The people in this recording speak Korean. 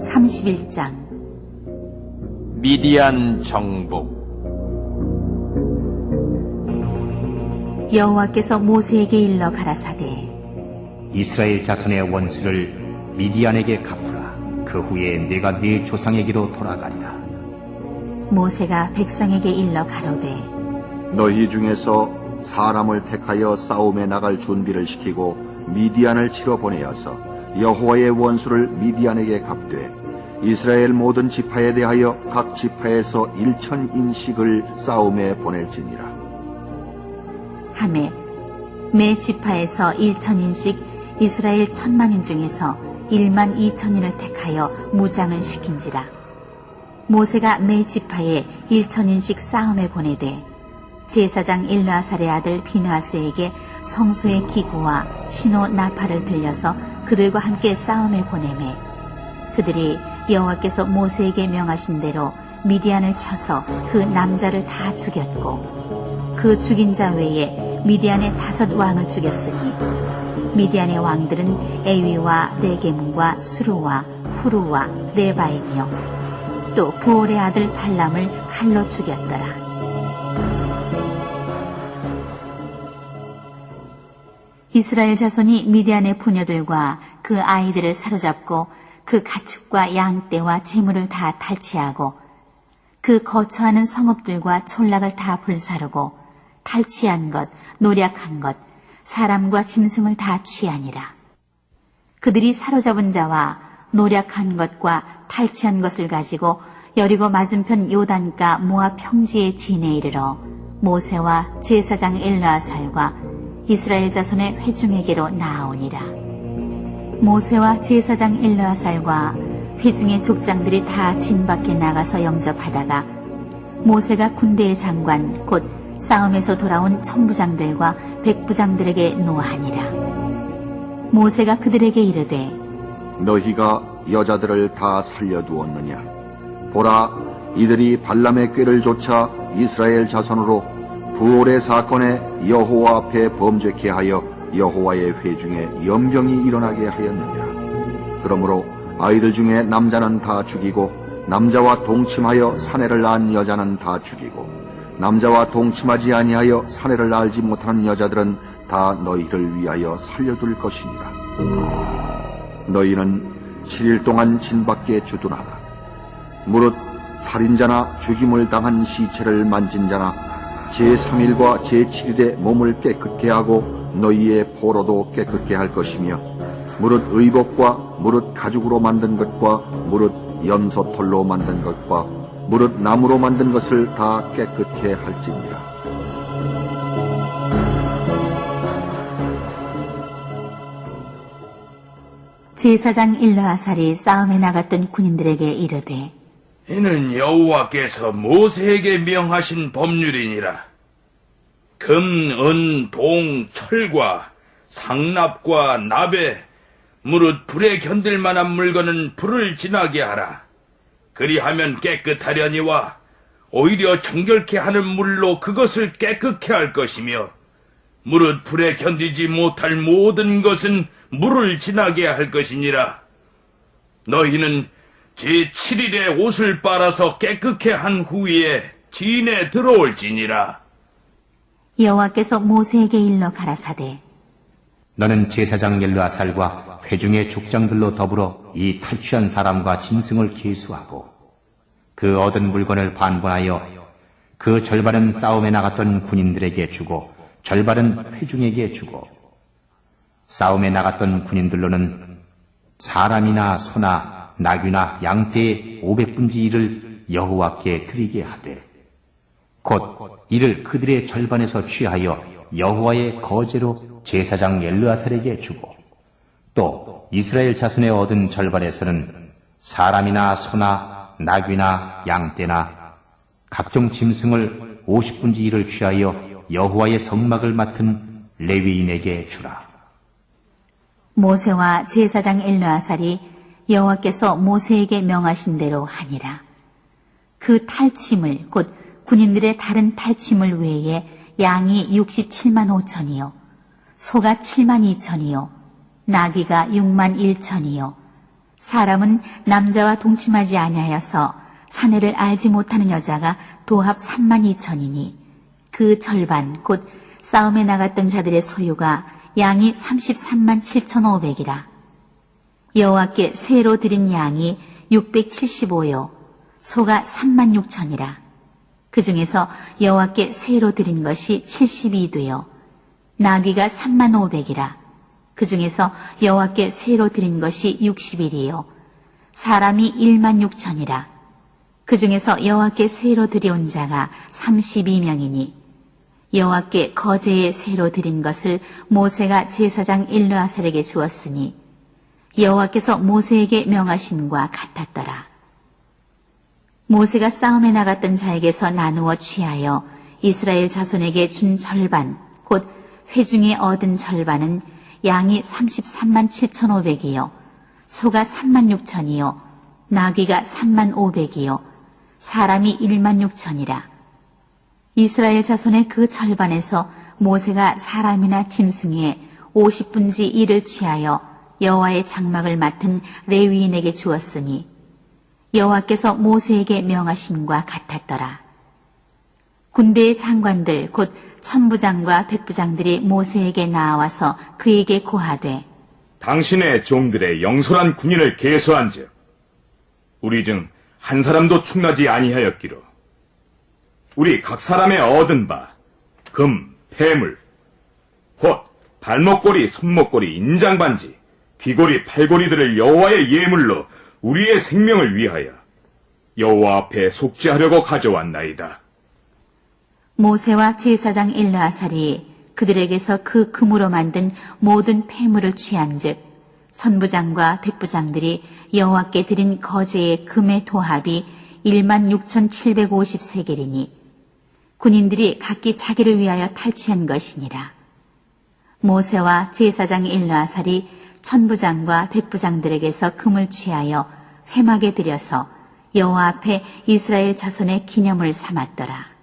31장 미디안 정복 여호와께서 모세에게 일러 가라사대 이스라엘 자손의 원수를 미디안에게 갚으라. 그 후에 내가 네 조상에게로 돌아가리라. 모세가 백성에게 일러 가로되 너희 중에서 사람을 택하여 싸움에 나갈 준비를 시키고 미디안을 치러 보내어서 여호와의 원수를 미디안에게 갚되 이스라엘 모든 지파에 대하여 각 지파에서 일천 인씩을 싸움에 보낼지니라. 하매 매 지파에서 1천인씩 이스라엘 천만인 중에서 1만 2천인을 택하여 무장을 시킨지라 모세가 매 지파에 1천인씩 싸움에 보내되 제사장 일라살의 아들 비누아스에게 성소의 기구와 신호 나팔을 들려서 그들과 함께 싸움에 보내매 그들이 여호와께서 모세에게 명하신 대로 미디안을 쳐서 그 남자를 다 죽였고 그 죽인 자 외에 미디안의 다섯 왕을 죽였으니 미디안의 왕들은 에위와 레게문과 수루와 후루와 레바이며 또 부올의 아들 발람을 칼로 죽였더라. 이스라엘 자손이 미디안의 부녀들과 그 아이들을 사로잡고 그 가축과 양떼와 재물을 다 탈취하고 그 거처하는 성읍들과 촌락을 다 불사르고 탈취한 것, 노략한 것, 사람과 짐승을 다 취하니라. 그들이 사로잡은 자와 노략한 것과 탈취한 것을 가지고 여리고 맞은편 요단가 모압 평지의 진에 이르러 모세와 제사장 엘라살과 이스라엘 자손의 회중에게로 나아오니라. 모세와 제사장 엘라살과 회중의 족장들이 다 진 밖에 나가서 영접하다가 모세가 군대의 장관 곧 싸움에서 돌아온 천부장들과 백부장들에게 노하니라. 모세가 그들에게 이르되 너희가 여자들을 다 살려두었느냐? 보라, 이들이 발람의 꾀를 조차 이스라엘 자손으로 부올의 사건에 여호와 앞에 범죄케 하여 여호와의 회중에 연병이 일어나게 하였느니라. 그러므로 아이들 중에 남자는 다 죽이고 남자와 동침하여 사내를 낳은 여자는 다 죽이고 남자와 동침하지 아니하여 사내를 낳지 못하는 여자들은 다 너희를 위하여 살려둘 것이니라. 너희는 7일 동안 진밖에 주둔하라. 무릇 살인자나 죽임을 당한 시체를 만진 자나 제3일과 제7일에 몸을 깨끗게 하고 너희의 포로도 깨끗게 할 것이며 무릇 의복과 무릇 가죽으로 만든 것과 무릇 염소털로 만든 것과 무릇 나무로 만든 것을 다 깨끗게 할지니라. 제사장 일라살이 싸움에 나갔던 군인들에게 이르되 이는 여호와께서 모세에게 명하신 법률이니라. 금, 은, 봉, 철과 상납과 나베, 무릇 불에 견딜 만한 물건은 불을 지나게 하라. 그리하면 깨끗하려니와 오히려 정결케 하는 물로 그것을 깨끗케 할 것이며 무릇 불에 견디지 못할 모든 것은 물을 지나게 할 것이니라. 너희는 제7일에 옷을 빨아서 깨끗케 한 후에 진에 들어올지니라. 여호와께서 모세에게 일러 가라사대. 너는 제사장 엘르아살과 회중의 족장들로 더불어 이 탈취한 사람과 짐승을 계수하고 그 얻은 물건을 반분하여 그 절반은 싸움에 나갔던 군인들에게 주고 절반은 회중에게 주고 싸움에 나갔던 군인들로는 사람이나 소나 나귀나 양떼의 500분지 1을 여호와께 드리게 하되 곧 이를 그들의 절반에서 취하여 여호와의 거제로 제사장 엘르아살에게 주고 또 이스라엘 자손의 얻은 절반에서는 사람이나 소나 나귀나 양떼나 각종 짐승을 50분지 1을 취하여 여호와의 성막을 맡은 레위인에게 주라. 모세와 제사장 엘르아살이 여호와께서 모세에게 명하신 대로 하니라. 그 탈취물 곧 군인들의 다른 탈취물 외에 양이 67만 5천이요 소가 7만 2천이요 나귀가 6만 1천이요 사람은 남자와 동침하지 아니하여서 사내를 알지 못하는 여자가 도합 3만 2천이니 그 절반 곧 싸움에 나갔던 자들의 소유가 양이 33만 7천 5백이라. 여호와께 새로 드린 양이 675요 소가 3만 6천이라 그 중에서 여호와께 새로 드린 것이 72도요 나귀가 3만 5백이라. 그 중에서 여호와께 새로 드린 것이 60일이요. 사람이 1만 6천이라. 그 중에서 여호와께 새로 드려온 자가 32명이니 여호와께 거제에 새로 드린 것을 모세가 제사장 일르아살에게 주었으니 여호와께서 모세에게 명하심과 같았더라. 모세가 싸움에 나갔던 자에게서 나누어 취하여 이스라엘 자손에게 준 절반, 곧 회중에 얻은 절반은 양이 33만 7,500이요, 소가 3만 6천이요, 나귀가 3만 500이요, 사람이 1만 6천이라. 이스라엘 자손의 그 절반에서 모세가 사람이나 짐승의 50분지 1을 취하여 여호와의 장막을 맡은 레위인에게 주었으니 여호와께서 모세에게 명하심과 같았더라. 군대의 장관들 곧 천부장과 백부장들이 모세에게 나와서 그에게 고하되 당신의 종들의 영솔한 군인을 계수한즉 우리 중 한 사람도 충나지 아니하였기로 우리 각 사람의 얻은 바 금, 폐물 곧 발목걸이, 손목걸이, 인장반지, 귀걸이, 팔걸이들을 여호와의 예물로 우리의 생명을 위하여 여호와 앞에 속죄하려고 가져왔나이다. 모세와 제사장 일르아살이 그들에게서 그 금으로 만든 모든 폐물을 취한즉 천부장과 백부장들이 여호와께 드린 거제의 금의 도합이 1만 6,750세겔이니 군인들이 각기 자기를 위하여 탈취한 것이니라. 모세와 제사장 일르아살이 천부장과 백부장들에게서 금을 취하여 회막에 들여서 여호와 앞에 이스라엘 자손의 기념을 삼았더라.